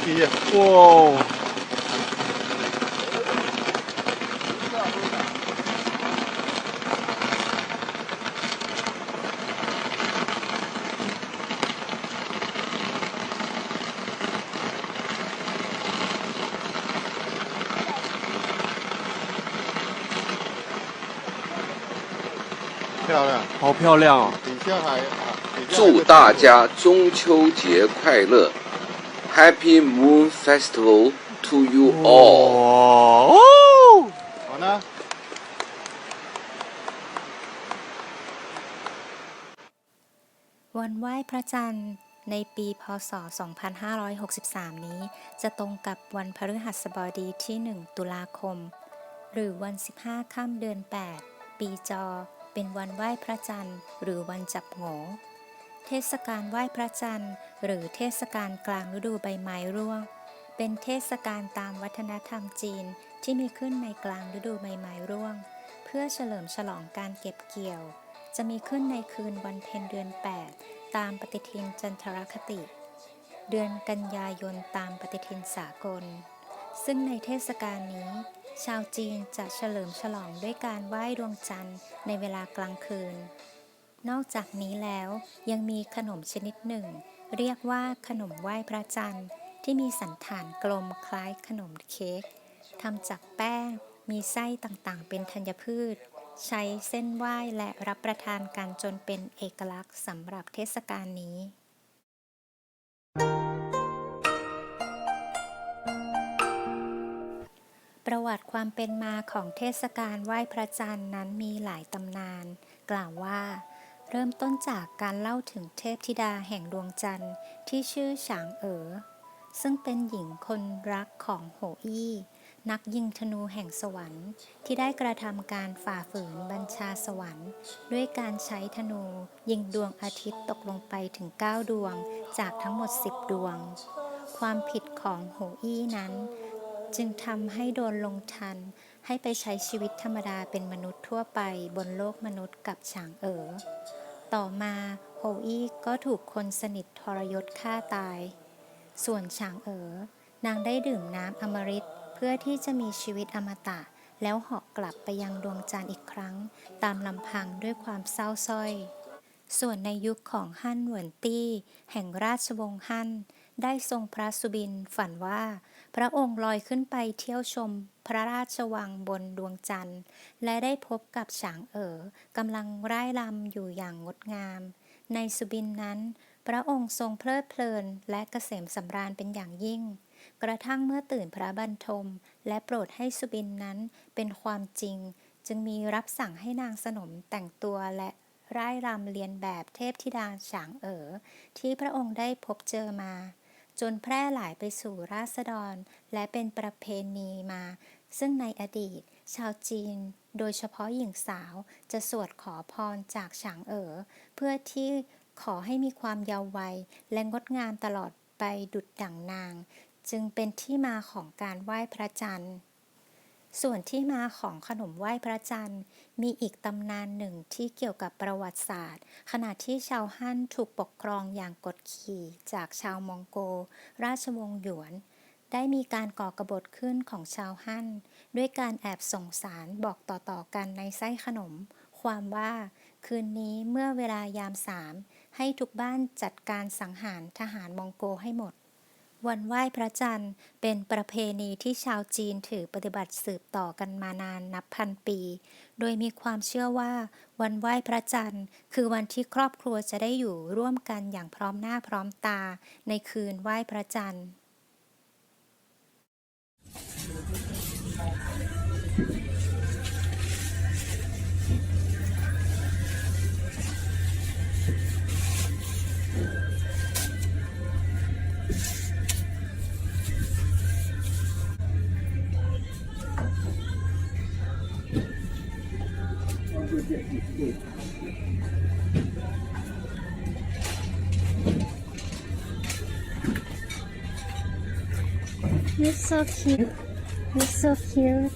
哇，漂亮，好漂亮哦！底下还啊，底下还祝大家中秋节快乐 Happy Moon Festival to you all 好呢วันไหว้พระจันทร์ในปีพศ 2563 นี้ จะตรงกับวันพฤหัสบดีที่ 1 ตุลาคม หรือวัน 15 ค่ำเดือน 8 ปีจอ เป็นวันไหว้พระจันทร์ หรือวันจับโง เทศกาลไหว้พระจันทร์ หรือเทศกาลกลางฤดูใบไม้ร่วง เป็นเทศกาลตามวัฒนธรรมจีนที่มีขึ้นในกลางฤดูใบไม้ร่วง เพื่อเฉลิมฉลองการเก็บเกี่ยว จะมีขึ้นในคืนวันเพ็ญเดือน 8 ตามปฏิทินจันทรคติ เดือนกันยายนตามปฏิทินสากล ซึ่งในเทศกาลนี้ ชาวจีนจะเฉลิมฉลองด้วยการไหว้ดวงจันทร์ในเวลากลางคืน นอกจากนี้แล้วยังมีขนมชนิดหนึ่ง เรียกว่าขนมไหว้พระจันทร์ ที่มีสันฐานกลมคล้ายขนมเค้กทำจากแป้ง มีไส้ต่างๆ เป็นธัญพืช ใช้เส้นไหว้และรับประทานกันจนเป็นเอกลักษณ์สำหรับเทศกาลนี้ประวัติความเป็นมาของเทศกาลไหว้พระจันทร์นั้นมีหลายตำนาน กล่าวว่า เริ่มต้นจากการเล่าถึงเทพธิดาแห่งดวงจันทร์ที่ชื่อฉางเอ๋อ ซึ่งเป็นหญิงคนรักของโหอี้ นักยิงธนูแห่งสวรรค์ ที่ได้กระทำการฝ่าฝืนบัญชาสวรรค์ ด้วยการใช้ธนูยิงดวงอาทิตย์ตกลงไปถึง 9 ดวงจากทั้งหมด 10 ดวง ความผิดของโหอี้นั้น จึงทำให้โดนลงทันให้ไปใช้ชีวิตธรรมดาเป็นมนุษย์ทั่วไปบนโลกมนุษย์กับฉางเอ๋อ ต่อมาโฮอี้ก็ถูกคนสนิททรยศฆ่าตาย ส่วนฉางเอ๋อนางได้ดื่มน้ำอมฤตเพื่อที่จะมีชีวิตอมตะ แล้วเหาะกลับไปยังดวงจันทร์อีกครั้ง ตามลำพังด้วยความเศร้าสร้อย ส่วนในยุคของฮั่นเหวินตี้ แห่งราชวงศ์ฮั่นได้ทรงพระสุบินฝันว่า พระองค์ลอยขึ้นไปเที่ยวชมพระราชวังบนดวงจันทร์ และได้พบกับฉางเอ๋อกำลังร่ายรำอยู่อย่างงดงาม ในสุบินนั้น พระองค์ทรงเพลิดเพลินและเกษมสำราญเป็นอย่างยิ่ง กระทั่งเมื่อตื่นพระบรรทม และโปรดให้สุบินนั้นเป็นความจริง จึงมีรับสั่งให้นางสนมแต่งตัวและร่ายรำเรียนแบบเทพธิดาฉางเอ๋อที่พระองค์ได้พบเจอมา จนแพร่หลายไปสู่ราษฎร และเป็นประเพณีมา ซึ่งในอดีต ชาวจีน โดยเฉพาะหญิงสาว จะสวดขอพรจากฉางเอ๋อเพื่อที่ขอให้มีความเยาว์วัย และงดงามตลอดไปดุจดั่งนาง จึงเป็นที่มาของการไหว้พระจันทร์ ส่วนที่มาของขนมไหว้พระจันทร์ มีอีกตำนานหนึ่งที่เกี่ยวกับประวัติศาสตร์ ขณะที่ชาวฮั่นถูกปกครองอย่างกดขี่จากชาวมองโก ราชวงศ์หยวน ได้มีการก่อกรบฏขึ้นของชาวฮั่น ด้วยการแอบส่งสารบอกต่อๆกันในไส้ขนม ความว่าคืนนี้เมื่อเวลายามสามให้ทุกบ้านจัดการสังหารทหารมองโกให้หมด วันไหว้พระจันทร์เป็นประเพณีที่ชาวจีนถือปฏิบัติสืบต่อกันมานานนับพันปี โดยมีความเชื่อว่า วันไหว้พระจันทร์คือวันที่ครอบครัวจะได้อยู่ร่วมกันอย่างพร้อมหน้าพร้อมตา ในคืนไหว้พระจันทร์ You're so cute. You're so cute.